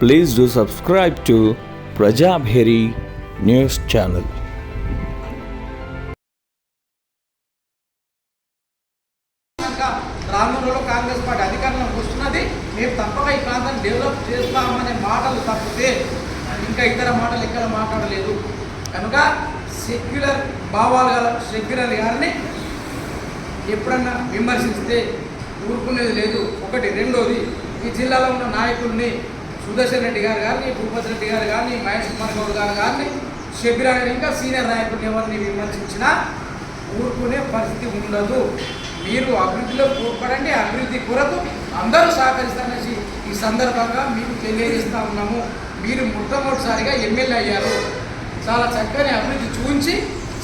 Please do subscribe to Prajabheri News Channel. కనుక రానున్న Congress party అధికారంలోకి వస్తున్నది మేము తప్పక ఈ ప్రాంతాన్ని డెవలప్ చేస్తామనే మాటలు తప్పితే ఇంకా ఇతర మాటలు ఎక్కడ మాట్లాడలేదు కనుక సెక్యులర్ భావాలు గల సెక్యులర్ గారిని ఎప్పుడన్నా విమర్శిస్తే ఊరుకునేది లేదు ఒకటి రెండోది ఈ జిల్లాలో ఉన్న నాయకుల్ని సుదర్శన్ రెడ్డి గారు కానీ భూపతి రెడ్డి గారు కానీ మహేష్ కుమార్ గౌడ్ గారు కానీ షబీరా గారు ఇంకా సీనియర్ నాయకుడిని ఎవరిని విమర్శించినా ఊరుకునే పరిస్థితి ఉండదు. మీరు అభివృద్ధిలో తోడ్పడండి అభివృద్ధి కొరకు అందరూ సహకరిస్తారనేసి ఈ సందర్భంగా మీకు తెలియజేస్తా ఉన్నాము. మీరు మొట్టమొదటిసారిగా ఎమ్మెల్యే అయ్యారు. చాలా చక్కని అభివృద్ధి చూపించి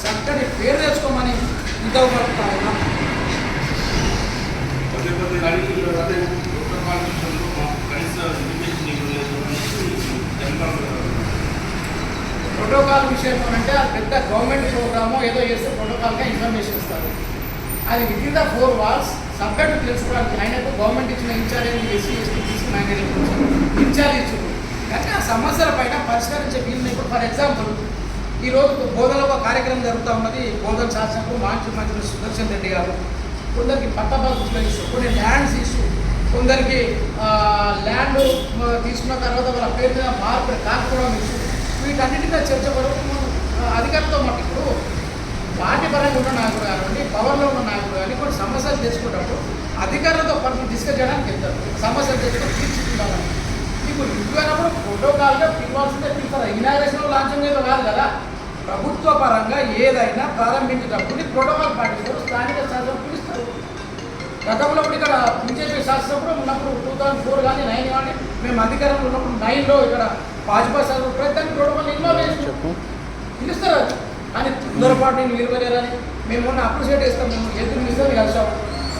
చక్కని పేరు తెచ్చుకోమని ఇదవపడుతా ఉన్నాం. ప్రోటోకాల్ విషయంలో అంటే అది పెద్ద గవర్నమెంట్ ప్రోగ్రామో ఏదో చేస్తే ప్రోటోకాల్గా ఇన్ఫర్మేషన్ ఇస్తారు. అది with the four walls subject తెలుసుకోవడానికి ఆయనకు గవర్నమెంట్ ఇచ్చిన ఇన్ఛార్జ్ ఎస్సీ ఎస్టీ తీసుకుని ఆయన ఇన్ఛార్జ్ ఇచ్చింది కానీ ఆ సమస్యల పైన పరిష్కరించే వీళ్ళు ఇప్పుడు ఫర్ ఎగ్జాంపుల్ ఈ రోజు బోధనలో ఒక కార్యక్రమం జరుగుతూ ఉన్నది బోధన శాసనకు మాజీ మంత్రి సుదర్శన్ రెడ్డి గారు. కొందరికి పట్టభద్రుల ఇష్యూ కొన్ని ల్యాండ్స్ ఇష్యూ. కొందరికి ల్యాండ్ తీసుకున్న తర్వాత వాళ్ళ పేరు మీద మార్పు కాకపోవడం ఇష్యూ. వీటన్నిటిగా చర్చ వరకు ఆ, అధికారులతో మాకు ఇప్పుడు పార్టీ పరంగా ఉన్న నాయకుడు కానివ్వండి పవర్లో ఉన్న నాయకుడు కానీ కొన్ని సమస్యలు తెచ్చుకున్నప్పుడు అధికారులతో పర్సనల్ డిస్కస్ చేయడానికి వెళ్తారు. సమస్యలు తెచ్చుకొని తీర్చుకుంటామని ఇప్పుడు ఇవ్వనప్పుడు ప్రోటోకాల్గా పిలవాల్సిందే పిలుస్తారు. ఇనాగ్రేషన్ లాంఛం ఏదో కాదు కదా. ప్రభుత్వ పరంగా ఏదైనా ప్రారంభించేటప్పుడు ప్రోటోకాల్ పాటిస్తారు స్థానిక శాసనం పిలుస్తారు. గతంలో ఇక్కడ బీజేపీ శాసనప్పుడు ఉన్నప్పుడు టూ థౌసండ్ ఫోర్ కానీ నైన్ కానీ మేము అధికారంలో ఉన్నప్పుడు నైన్లో ఇక్కడ భాజపా శాసనం ప్రయత్నం ప్రోటోకాల్ ఇన్వాల్వ్ చేస్తాం పిలుస్తారు. కానీ తొందరపాటు నేను నిలవలేరని మేము మొన్న అప్రిషియేట్ చేస్తాం మేము ఎదురు నిజం కలిసాం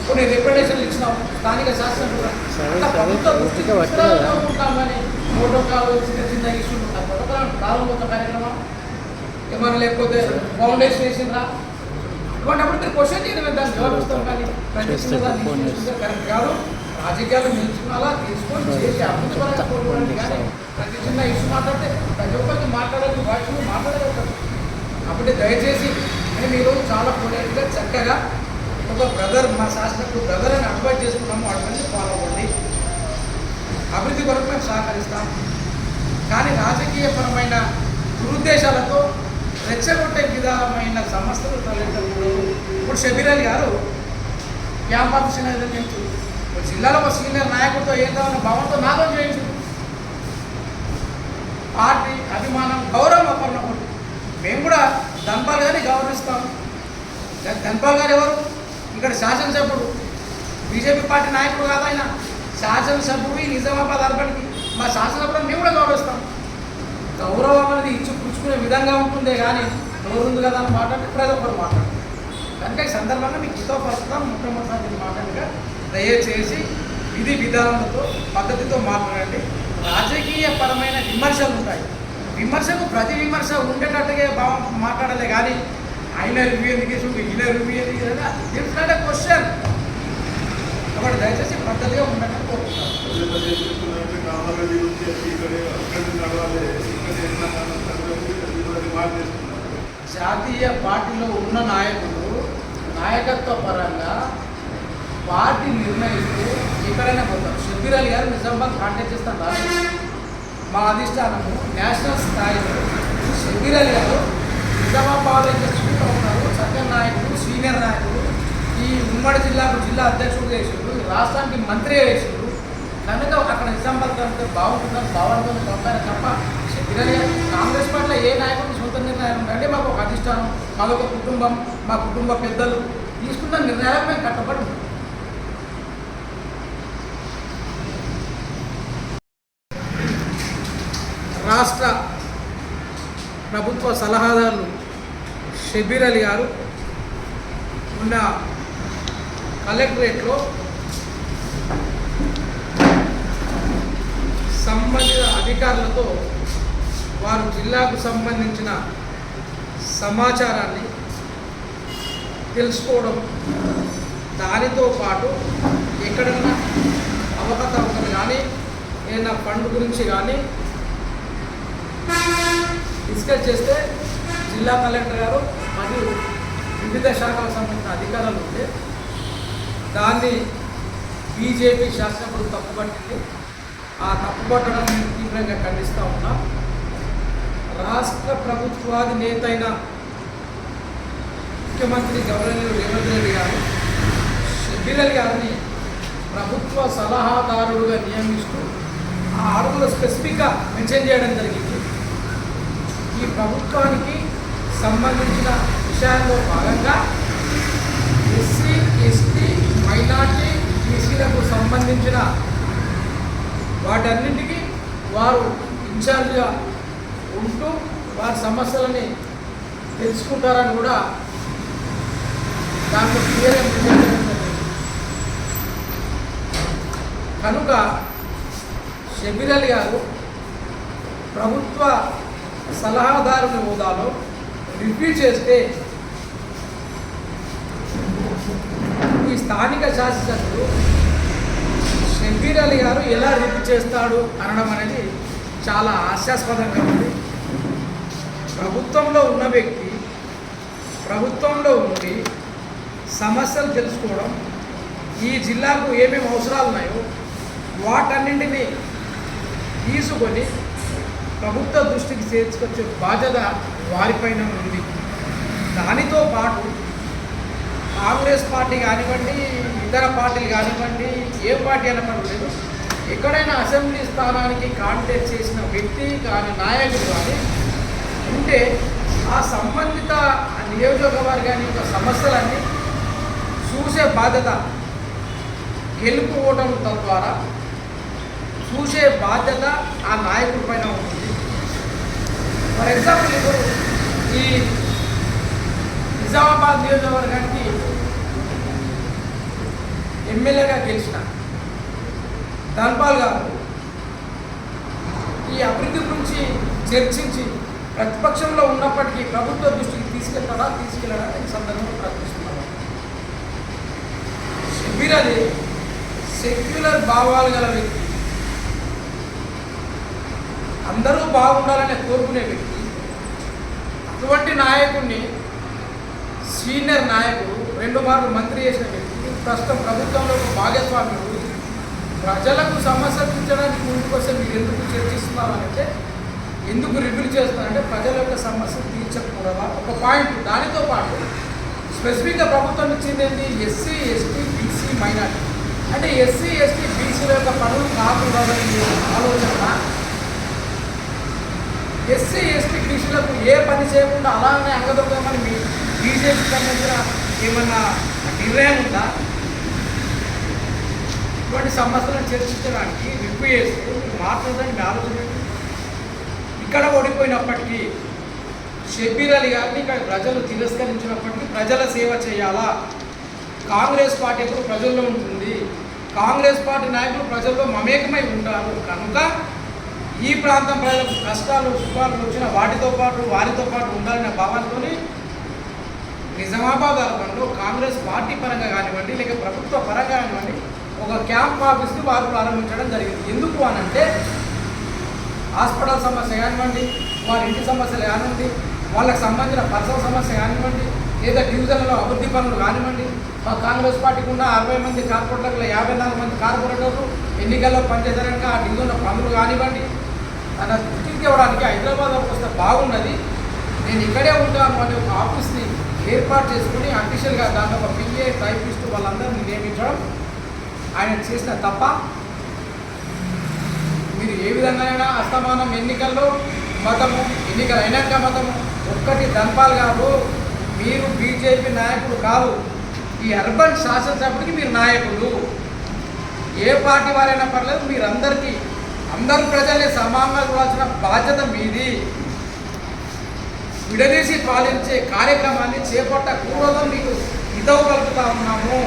కొన్ని రిప్రజెంటేషన్లు ఇచ్చినాం స్థానిక శాసనం కూడా. ప్రభుత్వ దృష్టికి ప్రోటోకాల్ చిన్న చిన్న ఇష్యూలు ప్రారంభోత్సవ కార్యక్రమం. ఏమైనా లేకపోతే ఫౌండేషన్ వేసిండ్రా? ఇటువంటిప్పుడు క్వశ్చన్ చేయడం దాన్ని జవాబిస్తాం. కానీ ప్రతి చిన్న దాన్ని తీసుకుంటే కరెక్ట్ కాదు. రాజకీయాలు నిలుచుకున్నాలా తీసుకొని చేసి అభివృద్ధి పరంగా కోరుకోండి కానీ ప్రతి చిన్న ఇష్యూ మాట్లాడితే ప్రతి ఒక్కరికి మాట్లాడాలి వాయిస్ మాట్లాడగలుగుతారు కాబట్టి దయచేసి మేము ఈరోజు చాలా పొలైట్గా చక్కగా ఒక బ్రదర్ మా శాసనకు బ్రదర్ అని అడ్వైజ్ చేసుకున్నాము. అటువంటి ఫాలో అవ్వండి. అభివృద్ధి కొరకు మేము సహకరిస్తాం. కానీ రాజకీయపరమైన దురుద్దేశాలతో రెచ్చగొట్టే విధమైన సమస్యలు తలెత్తకూడదు. ఇప్పుడు షబీర్ అలీ గారు క్యాంపస్ నుంచి ఒక జిల్లాలో ఒక సీనియర్ నాయకుడితో ఏదైనా భావంతో నాదం చేయించారు పార్టీ అభిమానం గౌరవం అపర్ణకుడు మేము కూడా ధన్పాల్ గారిని గౌరవిస్తాం. ధన్పాల్ గారు ఎవరు? ఇక్కడ శాసనసభ్యుడు. బీజేపీ పార్టీ నాయకుడు కాదు ఆయన. శాసనసభ్యుడు ఈ నిజామాబాద్ అర్బన్కి. మా శాసనసభ్యుడు మేము కూడా గౌరవిస్తాం. గౌరవం అనేది ఇచ్చి పుచ్చుకునే విధంగా ఉంటుందే కానీ నోరుంది కదా అని మాట్లాడితే ప్రతి ఒక్కరు మాట్లాడు కనుక ఈ సందర్భంగా మీకు హితోపరుస్తాం ముఖ్యమంత్రి మాట్లాడగా దయచేసి విధి విధానాలతో పద్ధతితో మాట్లాడండి. రాజకీయ పరమైన విమర్శలు ఉంటాయి. విమర్శకు ప్రతి విమర్శ ఉండేటట్టుగా బాగా మాట్లాడలే కానీ ఆయన రివ్యూ ఎందుకు ఇస్తుంది ఈయన రివ్యూ ఎందుకు ఇట్స్ క్వశ్చన్ కాబట్టి దయచేసి పద్ధతిగా ఉండటం జాతీయ పార్టీలో ఉన్న నాయకులు నాయకత్వ పరంగా పార్టీ నిర్ణయిస్తే ఎక్కడైనా పోతారు షబ్బీర్ అలీ గారు నిజామాబాద్ కాంటాక్ట్ చేస్తాను రాదు మా అధిష్టానము నేషనల్ స్థాయిలో షబ్బీర్ అలీ గారు నిజామాబాద్ అయితే చూస్తూ ఉన్నారు సత్యం నాయకుడు సీనియర్ నాయకుడు ఈ ఉమ్మడి జిల్లాకు జిల్లా అధ్యక్షుడు చేసిండు ఈ రాష్ట్రానికి మంత్రి చేసిండు కనుక అక్కడ నిజామాబాద్ కనుక బాగుంటుందని బాగుంటుంది పంపారు తప్ప షబ్బీర్ గారు కాంగ్రెస్ పార్టీలో ఏ నాయకుడు సొంత నిర్ణయం ఉందంటే మాకు ఒక అధిష్టానం మాదొక కుటుంబం మా కుటుంబ పెద్దలు తీసుకున్న నిర్ణయాలకు మేము కట్టుబడి రాష్ట్ర ప్రభుత్వ సలహాదారులు షబీర్ అలీ గారు ఉన్న కలెక్టరేట్లో సంబంధిత అధికారులతో వారు జిల్లాకు సంబంధించిన సమాచారాన్ని తెలుసుకోవడం దానితో పాటు ఎక్కడన్నా అవకతవకలు కానీ ఏదైనా ఫండ్ గురించి కానీ డిస్కస్ చేస్తే జిల్లా కలెక్టర్ గారు మరియు వివిధ శాఖలకు సంబంధించిన అధికారులు ఉంటే దాన్ని బీజేపీ శాసనసభ్యులు తప్పుపట్టింది. ఆ తప్పుపట్టడం నేను తీవ్రంగా ఖండిస్తూ ఉన్నా. రాష్ట్ర ప్రభుత్వాది నేత అయిన ముఖ్యమంత్రి గవర్నర్ రేవంత్ రెడ్డి గారు షబ్బీర్ గారిని ప్రభుత్వ సలహాదారుడుగా నియమిస్తూ ఆ ఆర్డర్లో స్పెసిఫిక్గా మెన్షన్ చేయడం జరిగింది. ఈ ప్రభుత్వానికి సంబంధించిన విషయాల్లో భాగంగా ఎస్సీ ఎస్టీ మైనార్టీ బీసీలకు సంబంధించిన వాటన్నింటికి వారు ఇన్ఛార్జ్గా ఉంటూ వారి సమస్యలని తెలుసుకుంటారని కూడా దాంట్లో క్లియర్గా కనుక షబీర్ అలీ గారు ప్రభుత్వ సలహాదారుని హోదాలో రివ్యూ చేస్తే ఈ స్థానిక శాసనసభ్యులు షబీర్ అలీ గారు ఎలా రివ్యూ చేస్తాడు అనడం అనేది చాలా హాస్యాస్పదంగా ఉంది. ప్రభుత్వంలో ఉన్న వ్యక్తి ప్రభుత్వంలో ఉండి సమస్యలు తెలుసుకోవడం ఈ జిల్లాకు ఏమేమి అవసరాలు ఉన్నాయో వాటన్నింటినీ తీసుకొని ప్రభుత్వ దృష్టికి చేర్చుకొచ్చే బాధ్యత వారిపైన ఉంది. దానితో పాటు కాంగ్రెస్ పార్టీ కానివ్వండి ఇతర పార్టీలు కానివ్వండి ఏ పార్టీ అయినా లేదు ఎక్కడైనా అసెంబ్లీ స్థానానికి కాంటాక్ట్ చేసిన వ్యక్తి కానీ నాయకుడు కానీ ఉంటే ఆ సంబంధిత నియోజకవర్గాన్ని యొక్క సమస్యలన్నీ చూసే బాధ్యత గెలుపు ఓటం తద్వారా చూసే బాధ్యత ఆ నాయకుడి పైన ఉంటుంది. ఫర్ ఎగ్జాంపుల్ ఇప్పుడు ఈ నిజామాబాద్ నియోజకవర్గానికి ఎమ్మెల్యేగా గెలిచిన ధన్పాల్ గారు ఈ అభివృద్ధి గురించి చర్చించి ప్రతిపక్షంలో ఉన్నప్పటికీ ప్రభుత్వ దృష్టికి తీసుకెళ్తాడా తీసుకెళ్ళడా ఈ సందర్భంలో ప్రశ్నిస్తున్నాను షబీర్ అది సెక్యులర్ భావాలు గల వ్యక్తి. అందరూ బాగుండాలని కోరుకునే వ్యక్తి. అటువంటి నాయకుడిని సీనియర్ నాయకుడు రెండు మార్లు మంత్రి చేసిన వ్యక్తి ప్రస్తుతం ప్రభుత్వంలో ఒక భాగస్వామ్యుడు ప్రజలకు సమస్య తీర్చడానికి ముందుకొస్తే మీరు ఎందుకు చర్చిస్తున్నారంటే ఎందుకు రివ్యూ చేస్తున్నారంటే ప్రజల యొక్క సమస్య తీర్చకూడదా? ఒక పాయింట్. దానితో పాటు స్పెసిఫిక్గా ప్రభుత్వం ఇచ్చింది ఏంటి? SC ST BC minority. అంటే ఎస్సీ ఎస్టీ బీసీల యొక్క పనులు కాకూడదని ఆలోచన ఎస్సీ ఎస్టీ బీసీలకు ఏ పని చేయకుండా అలానే అంగదొక్కమని మీ బీజేపీ సంబంధించిన ఏమన్నా నిర్ణయం ఉందా? ఇటువంటి సమస్యలను చర్చించడానికి రివ్యూ చేస్తూ మీరు మాట్లాడడానికి మీ ఆలోచన ఇక్కడ ఓడిపోయినప్పటికీ షబీర్ అలీ గారిని ఇక్కడ ప్రజలు తిరస్కరించినప్పటికీ ప్రజల సేవ చేయాలా? కాంగ్రెస్ పార్టీ ఎప్పుడు ప్రజల్లో ఉంటుంది. కాంగ్రెస్ పార్టీ నాయకులు ప్రజల్లో మమేకమై ఉంటారు. కనుక ఈ ప్రాంతం ప్రజలకు కష్టాలు సుఖాలు వచ్చిన వాటితో పాటు వారితో పాటు ఉండాలనే భావంతో నిజామాబాద్ అర్బన్లో కాంగ్రెస్ పార్టీ పరంగా కానివ్వండి లేక ప్రభుత్వ పరంగా కానివ్వండి ఒక క్యాంప్ ఆఫీస్ని వారు ప్రారంభించడం జరిగింది. ఎందుకు అనంటే హాస్పిటల్ సమస్య కానివ్వండి వారి ఇంటి సమస్యలు కానివ్వండి వాళ్ళకి సంబంధించిన పర్సనల్ సమస్య కానివ్వండి లేదా డివిజన్లలో అభివృద్ధి పనులు కానివ్వండి మా కాంగ్రెస్ పార్టీకి ఉన్న అరవై మంది కార్పొరేటర్లు యాభై నాలుగు మంది కార్పొరేటర్లు ఎన్నికల్లో పనిచేయడానికి ఆ డివిజన్లో పనులు కానివ్వండి తన దృష్టికి ఇవ్వడానికి హైదరాబాద్లోకి వస్తే బాగున్నది నేను ఇక్కడే ఉంటాను అనే ఒక ఆఫీస్ని ఏర్పాటు చేసుకుని అఫీషియల్గా దాంట్లో ఒక పిఏ టైపిస్ట్ వాళ్ళందరినీ నియమించడం ఆయన చేసిన తప్ప మీరు ఏ విధంగానైనా అస్తమానం ఎన్నికల్లో మతము ఎన్నికలు అయినాక మతము ఒక్కటి దంపాలు కాదు. మీరు బీజేపీ నాయకుడు కాదు. ఈ అర్బన్ శాసనసభకి మీరు నాయకుడు ఏ పార్టీ వారైనా పర్లేదు మీరందరికీ అందరు ప్రజల్ని సమానంగా చూడాల్సిన బాధ్యత మీది. విడదీసి పాలించే కార్యక్రమాన్ని చేపట్టకూడదని మీకు హితవు కలుపుతా ఉన్నాము.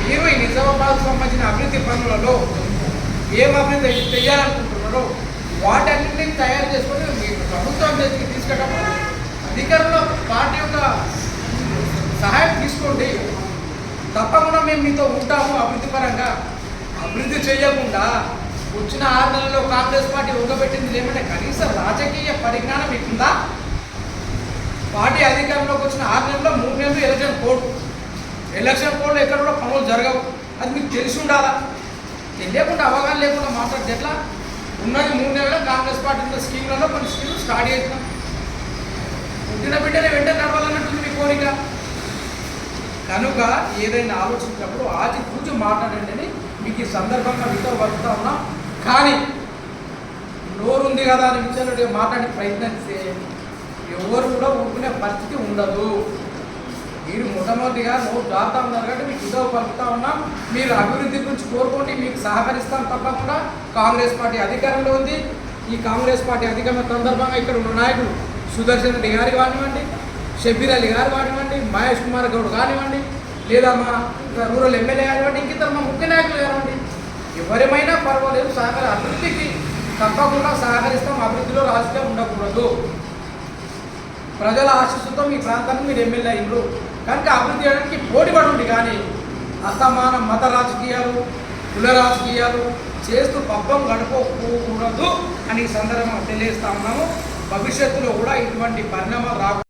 మీరు ఈ నిజామాబాద్ సంబంధించిన అభివృద్ధి పనులలో ఏం అభివృద్ధి చేయాలనుకుంటున్నారో వాటన్నింటినీ తయారు చేసుకొని మీరు ప్రభుత్వం దగ్గరికి తీసుకెళ్ళినప్పుడు అధికారంలో పార్టీ యొక్క సహాయం తీసుకోండి. తప్పకుండా మేము మీతో ఉంటాము అభివృద్ధి పరంగా. అభివృద్ధి చేయకుండా వచ్చిన ఆరు నెలల్లో కాంగ్రెస్ పార్టీ ఊగబెట్టింది ఏమంటే కనీసం రాజకీయ పరిజ్ఞానం మీకుందా పార్టీ అధికారంలోకి వచ్చిన ఆరు నెలల్లో మూడు నెలలు ఎలక్షన్ కోడ్ ఎలక్షన్ కోడ్లో ఎక్కడ కూడా పనులు జరగవు. అది మీకు తెలిసి ఉండాలా? తెలియకుండా అవగాహన లేకుండా మాట్లాడితే ఎట్లా? ఉన్నది మూడు నెలల కాంగ్రెస్ పార్టీ ఉన్న స్కీమ్లలో కొన్ని స్కీమ్లు స్టార్ట్ చేసినాం. పుట్టిన బిడ్డనే వెంటనే నడవాలన్నట్టుంది మీ కోరిక. కనుక ఏదైనా ఆలోచించినప్పుడు ఆచి కూర్చొని మాట్లాడండి అని మీకు ఈ సందర్భంగా మీతో వస్తూ ఉన్నాం. కానీ నోరుంది కదా అని విచారుడు మాట్లాడే ప్రయత్నిస్తే ఎవరు కూడా ఊరుకునే పరిస్థితి ఉండదు. మీరు మొట్టమొదటిగా నువ్వు జాగ్రత్త ఉన్నారు కాబట్టి మీకు ఇదో పలుకుతా ఉన్నాం మీరు అభివృద్ధి గురించి కోరుకోండి మీకు సహకరిస్తాం తప్పకుండా కాంగ్రెస్ పార్టీ అధికారంలో ఉంది. ఈ కాంగ్రెస్ పార్టీ అధికారం సందర్భంగా ఇక్కడ ఉన్న నాయకులు సుదర్శన్ రెడ్డి గారు కానివ్వండి షబీర్ అలీ గారు కానివ్వండి మహేష్ కుమార్ గౌడ్ కానివ్వండి లేదా మా రూరల్ ఎమ్మెల్యే కానివ్వండి ఇంకిద్దరు మా ముఖ్య నాయకులు కానివ్వండి ఎవరేమైనా పర్వాలేదు సహకార అభివృద్ధికి తప్పకుండా సహకరిస్తాం అభివృద్ధిలో రాజకీయం ఉండకూడదు. ప్రజల ఆశీస్సుతో మీ ప్రాంతానికి మీరు ఎమ్మెల్యే అయ్యారు కనుక అభివృద్ధి చేయడానికి పోటీ పడండి కానీ అసమాన మత రాజకీయాలు కుల రాజకీయాలు చేస్తూ పబ్బం గడపకూడదు అని ఈ సందర్భంగా తెలియజేస్తా ఉన్నాము. భవిష్యత్తులో కూడా ఇటువంటి పరిణామాలు రాకూడదు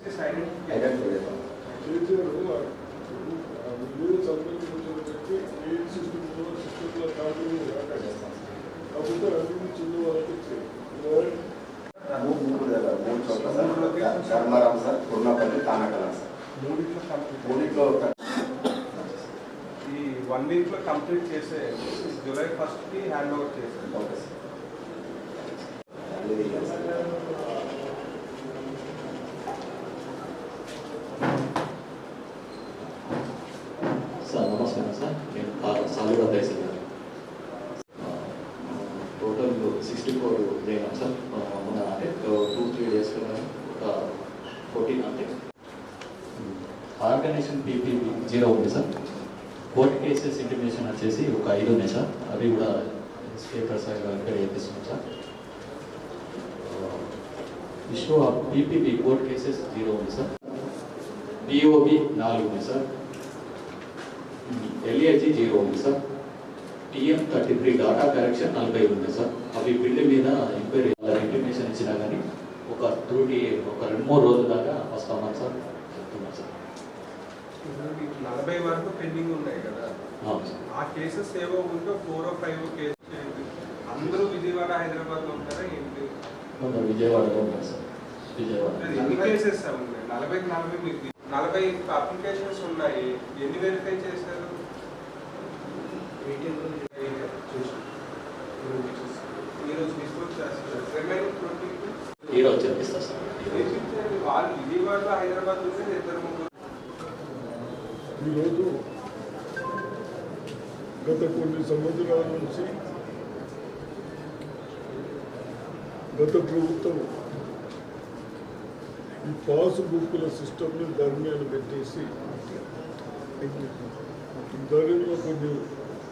చేశారు మీరు సంబంధించినటువంటి ఏ సిస్టంలో సిస్టంలో కాదు కాకపోతే అన్ని చిన్న వాళ్ళకి మూడు మూడు దగ్గర మూడు చోట్ల సార్ ధర్మారాం సార్ కుర్నాపల్లి తానకల సార్ మూడిట్లో కంప్లీట్ మూడిట్లో ఒక- ఈ వన్ వీక్లో కంప్లీట్ చేసే జూలై ఫస్ట్కి హ్యాండ్ ఓవర్ చేశారు సార్ నమస్కారం సార్ నేను సాలుగా దేశం గారు టోటల్ సిక్స్టీ ఫోర్ చేయడం సార్ మన అంటే టూ త్రీ డేస్ ఒక ఫోర్టీన్ అంటే ఆర్గనైజేషన్ పీపీబీ జీరో ఉంది సార్ కోర్టు కేసెస్ ఇంటిమేషన్ వచ్చేసి ఒక ఐదు ఉన్నాయి సార్ అవి కూడా ఎస్కే ప్రసాద్ గారికి ఇక్కడ sir. Issue PPB court cases zero ఉంది సార్. బిఓబి నాలుగు ఉంది సార్. ఎల్ఏజీ జీరో ఉంది sir. TM thirty three data correction నలభై ఉంది సార్. అవి బిల్లు మీద ఎంక్వైరీ ఇంటిమేషన్ ఇచ్చినా కానీ ఒక టూ ఒక రెండు మూడు రోజుల దాకా వస్తామని సార్ చెప్తున్నాను సార్. నలభై వరకు పెండింగ్ ఉన్నాయి కదా. ఆ కేసెస్ ఏవో ఉంటే ఫోర్ ఓ ఫైవ్ కేసెస్ అందరూ విజయవాడ హైదరాబాద్లో ఉంటారా ఏంటి? విజయవాడలో సార్. విజయవాడ. ఎన్ని కేసెస్ ఉన్నాయి? నలభైకి నలభై మీకు నలభై అప్లికేషన్స్ ఉన్నాయి. ఎన్ని వెరిఫై చేశారు ఈ రోజు డిస్పోజ్ చేస్తారు రిమైనింగ్ ట్వంటీ ఈరోజు చెప్పిస్తా సార్ ఈరోజు వాళ్ళు విజయవాడలో హైదరాబాద్ ఉంటే ఇద్దరు ముగ్గురు ఈరోజు గత కొన్ని సంవత్సరాల నుంచి గత ప్రభుత్వం ఈ పాస్బుక్ల సిస్టమ్ని ధర్మీయాలు పెట్టేసి ధరలో కొన్ని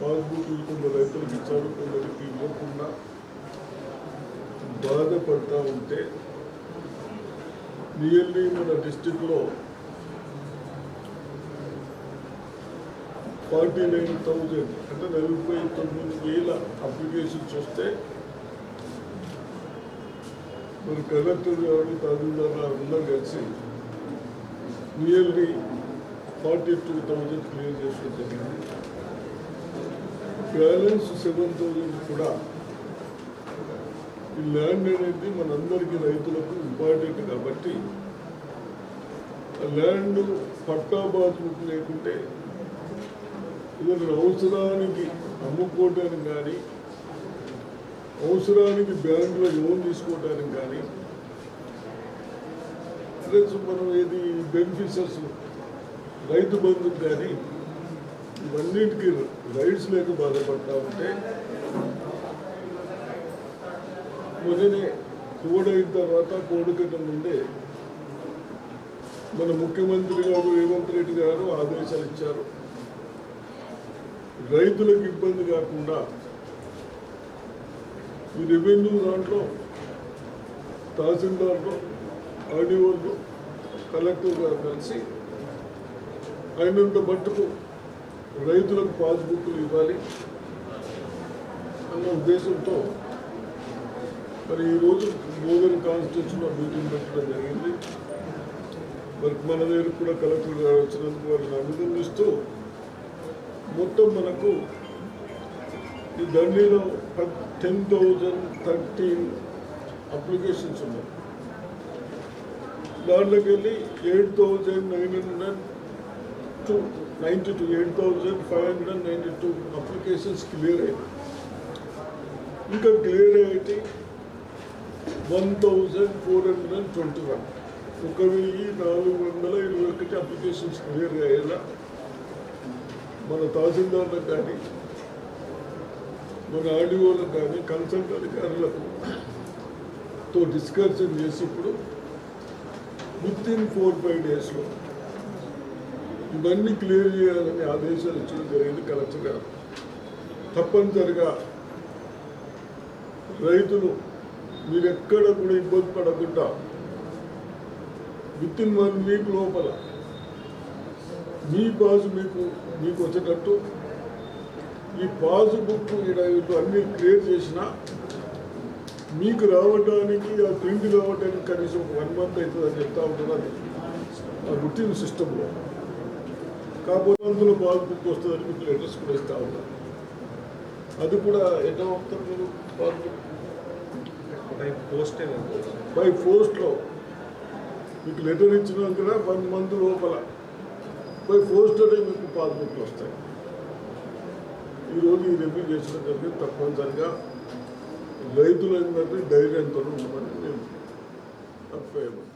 పాస్బుక్లు కొందరు రైతులకు ఇచ్చారు కొందరికి ఇవ్వకుండా బాధపడతా ఉంటే నియర్లీ మన డిస్టిక్లో ఫార్టీ నైన్ థౌజండ్ అంటే నలభై తొమ్మిది వేల అప్లికేషన్స్ వస్తే మరి కలెక్టర్ గారు తహసీల్దార్ గారు అందరూ కలిసి nearly forty two thousand clear చేసుకోవడం జరిగింది. బ్యాలెన్స్ సెవెన్ థౌజండ్ కూడా ఈ ల్యాండ్ అనేది మనందరికీ రైతులకు ఇంపార్టెంట్ కాబట్టి ఆ ల్యాండ్ పట్టా బాధ్యత లేకుంటే ఏదైనా అవసరానికి అమ్ముకోవటానికి కానీ అవసరానికి బ్యాంకులో లోన్ తీసుకోవటానికి కానీ ప్లస్ మనం ఏది బెనిఫిషర్స్ రైతు బంధుకు కానీ ఇవన్నిటికీ రైట్స్ లేక బాధపడతా ఉంటే మొన్ననే కోడైన తర్వాత కోడ్ కింద ముందే మన ముఖ్యమంత్రి గారు రేవంత్ రెడ్డి గారు ఆదేశాలు ఇచ్చారు. రైతులకు ఇబ్బంది కాకుండా ఈ రెవెన్యూ దాంట్లో తహసీల్దార్లో ఆర్డీఓలో కలెక్టర్ గారు కలిసి అయినంత మట్టుకు రైతులకు పాస్బుక్లు ఇవ్వాలి అన్న ఉద్దేశంతో మరి ఈరోజు మోగన్ కాన్స్టిట్యూషన్లో మీటింగ్ పెట్టడం జరిగింది. మరి మన దగ్గర కూడా కలెక్టర్ గారు వచ్చినందుకు వారిని అభినందిస్తూ మొత్తం మనకు ఈ ఢిల్లీలో టెన్ థౌజండ్ థర్టీన్ అప్లికేషన్స్ ఉన్నాయి. దాంట్లోకి వెళ్ళి eight thousand nine hundred two ninety two eight thousand five hundred ninety two applications clear అయ్యాయి ఇంకా clear అయ్యేటి one thousand four hundred and twenty one ఒక వెయ్యి నాలుగు వందల ఇరవై ఒకటి అప్లికేషన్స్ క్లియర్ అయ్యేలా మన తహసీల్దార్లకు కానీ మన ఆర్డీఓలకు కానీ కన్సల్ట్ అధికారులతో తో డిస్కషన్ చేసి ఇప్పుడు విత్ ఇన్ ఫోర్ ఫైవ్ డేస్లో ఇవన్నీ క్లియర్ చేయాలని ఆదేశాలు ఇచ్చడం జరిగింది కలెక్టర్ గారు. తప్పనిసరిగా రైతులు మీరెక్కడ కూడా ఇబ్బంది పడకుండా విత్ ఇన్ వన్ వీక్ లోపల మీ పాస్ మీకు మీకు వచ్చేటట్టు ఈ పాస్ బుక్ ఇక్కడ వీళ్ళు అన్ని క్లియర్ చేసినా మీకు రావడానికి ఆ ప్రింట్ రావడానికి కనీసం ఒక వన్ మంత్ అవుతుందని చెప్తా అది. ఆ రొటీన్ సిస్టంలో కాకపోతే అందులో పాస్ బుక్ వస్తుందని మీకు లెటర్స్ కూడా ఇస్తూ ఉంటారు. అది కూడా ఎట్లా పంపుతారు మీరు పాస్ బుక్? పోస్టే బై పోస్ట్లో మీకు లెటర్ ఇచ్చినాక వన్ మంత్ లోపల. బై పోస్ట్లోనే మీకు పాస్బుక్లు వస్తాయి. ఈరోజు ఈ రివ్యూ చేసిన జరిగింది తప్పనిసరిగా రైతులు ఏంటంటే ధైర్యంతో ఉండమని నేను అభిప్రాయపడతాను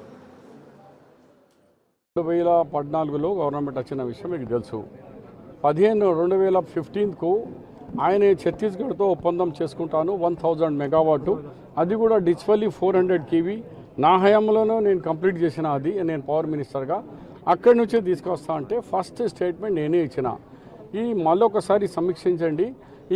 రెండు వేల పద్నాలుగులో గవర్నమెంట్ వచ్చిన విషయం మీకు తెలుసు. పదిహేను రెండు వేల ఫిఫ్టీన్కు ఆయన ఛత్తీస్గఢ్తో ఒప్పందం చేసుకుంటాను వన్ థౌజండ్ మెగావాట్. అది కూడా డిచ్వల్లీ ఫోర్ హండ్రెడ్ కేవీ. నా హయాంలోనూ నేను కంప్లీట్ చేసిన అది నేను పవర్ మినిస్టర్గా. అక్కడి నుంచి తీసుకొస్తా అంటే ఫస్ట్ స్టేట్మెంట్ నేనే ఇచ్చిన. ఈ మళ్ళొకసారి సమీక్షించండి.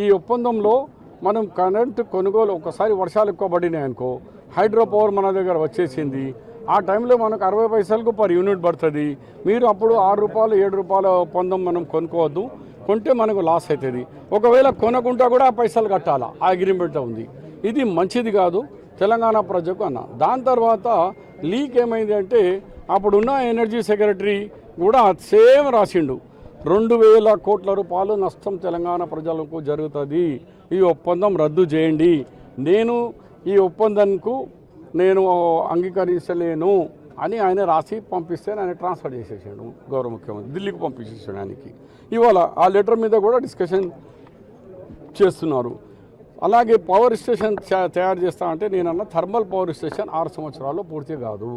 ఈ ఒప్పందంలో మనం కరెంట్ కొనుగోలు ఒకసారి వర్షాలు ఎక్కువ పడినాయి అనుకో హైడ్రో పవర్ మన దగ్గర వచ్చేసింది. ఆ టైంలో మనకు అరవై పైసలకు పర్ యూనిట్ పడుతుంది. మీరు అప్పుడు ఆరు రూపాయలు ఏడు రూపాయల ఒప్పందం మనం కొనుక్కోవద్దు. కొంటే మనకు లాస్ అవుతుంది ఒకవేళ కొనకుండా కూడా ఆ పైసలు కట్టాలా? ఆ అగ్రిమెంట్ ఉంది. ఇది మంచిది కాదు. తెలంగాణ ప్రజకు అన్న. దాని తర్వాత లీక్ ఏమైంది అంటే అప్పుడున్న ఎనర్జీ సెక్రటరీ కూడా సేమ్ రాసిండు. రెండు వేల కోట్ల రూపాయలు నష్టం తెలంగాణ ప్రజలకు జరుగుతుంది. ఈ ఒప్పందం రద్దు చేయండి. నేను ఈ ఒప్పందంకు నేను అంగీకరించలేను అని ఆయన రాసి పంపిస్తే ఆయన ట్రాన్స్ఫర్ చేసేసాడు గౌరవ ముఖ్యమంత్రి. ఢిల్లీకి పంపించేసాడు ఆయనకి. ఇవాళ ఆ లెటర్ మీద కూడా డిస్కషన్ చేస్తున్నారు. అలాగే పవర్ స్టేషన్ తయారు చేస్తా అంటే నేనన్న థర్మల్ పవర్ స్టేషన్ ఆరు సంవత్సరాల్లో పూర్తి కాదు.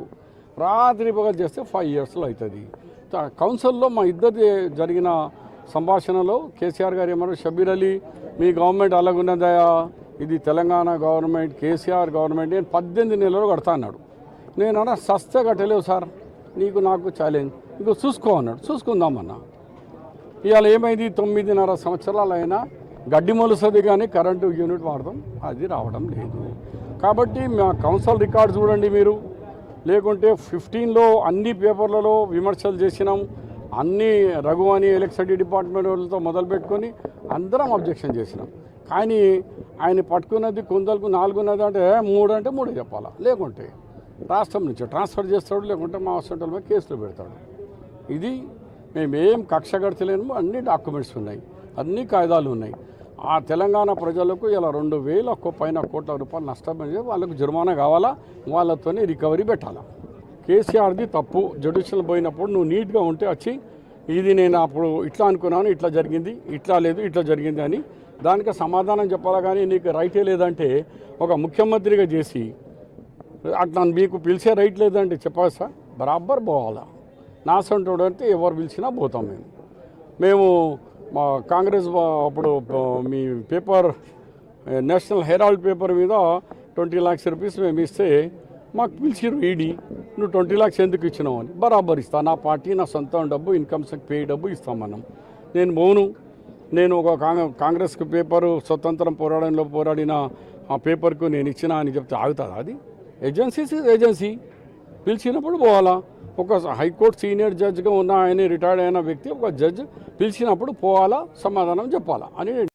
రాత్రి పగలు చేస్తే ఫైవ్ ఇయర్స్లో అవుతుంది. త- కౌన్సిల్లో మా ఇద్దరి జరిగిన సంభాషణలో కేసీఆర్ గారు ఏమన్నారు షబీర్ అలీ మీ గవర్నమెంట్ అలాగున్నదయా ఇది తెలంగాణ గవర్నమెంట్ కేసీఆర్ గవర్నమెంట్ నేను పద్దెనిమిది నెలలు కడతా అన్నాడు. నేను అన్నా సస్తే కట్టలేవు సార్. నీకు నాకు ఛాలెంజ్ ఇంకో చూసుకో అన్నాడు. చూసుకుందామన్నా. ఇవాళ ఏమైంది? తొమ్మిదిన్నర సంవత్సరాలు అయినా గడ్డి మొలుస్తుంది కానీ కరెంటు యూనిట్ వాడదాం అది రావడం లేదు. కాబట్టి మా కౌన్సిల్ రికార్డ్ చూడండి మీరు. లేకుంటే ఫిఫ్టీన్లో అన్ని పేపర్లలో విమర్శలు చేసినాం. అన్ని రఘువాణి ఎలక్ట్రిసిటీ డిపార్ట్మెంట్ వాళ్ళతో మొదలుపెట్టుకొని అందరం అబ్జెక్షన్ చేసినాం. కానీ ఆయన పట్టుకున్నది కొందలకు నాలుగున్నది అంటే మూడు అంటే మూడు చెప్పాలా? లేకుంటే రాష్ట్రం నుంచి ట్రాన్స్ఫర్ చేస్తాడు లేకుంటే మా హాస్పిటల్ మీద కేసులు పెడతాడు. ఇది మేము ఏం కక్ష కడతలేము అన్ని డాక్యుమెంట్స్ ఉన్నాయి అన్ని కాయిదాలు ఉన్నాయి. ఆ తెలంగాణ ప్రజలకు ఇలా రెండు వేల పైన కోట్ల రూపాయలు నష్టపోయి వాళ్ళకు జరిమానా కావాలా? వాళ్ళతోనే రికవరీ పెట్టాలా? కేసీఆర్ది తప్పు. జుడిషియల్ పోయినప్పుడు నువ్వు నీట్గా ఉంటే వచ్చి ఇది నేను అప్పుడు ఇట్లా అనుకున్నాను ఇట్లా జరిగింది ఇట్లా లేదు ఇట్లా జరిగింది అని దానికి సమాధానం చెప్పాలా కానీ నీకు రైటే లేదంటే ఒక ముఖ్యమంత్రిగా చేసి అట్లా మీకు పిలిచే రైట్ లేదంటే చెప్పాలి సార్ బరాబర్ పోవాలా. నా అంటే ఎవరు పిలిచినా పోతాం మేము. మేము మా కాంగ్రెస్ అప్పుడు మీ పేపర్ నేషనల్ హెరాల్డ్ పేపర్ మీద ట్వంటీ ల్యాక్స్ రూపీస్ మేము ఇస్తే మాకు పిలిచిరు ఈడీ నువ్వు ట్వంటీ ల్యాక్స్ ఎందుకు ఇచ్చినావు? అని. బరాబర్ ఇస్తా. నా పార్టీ నా సొంతం డబ్బు ఇన్కమ్ పే డబ్బు ఇస్తాం మనం. నేను మౌను. నేను ఒక కాంగ్రెస్ కాంగ్రెస్కి పేపరు స్వతంత్రం పోరాడంలో పోరాడిన ఆ పేపర్కు నేను ఇచ్చిన అని చెప్తే ఆగుతుందా అది? Agencies agency. పిలిచినప్పుడు పోవాలా? ఒక హైకోర్టు సీనియర్ జడ్జిగా ఉన్న ఆయన రిటైర్డ్ అయిన వ్యక్తి ఒక జడ్జ్ పిలిచినప్పుడు పోవాలా? సమాధానం చెప్పాలా? అని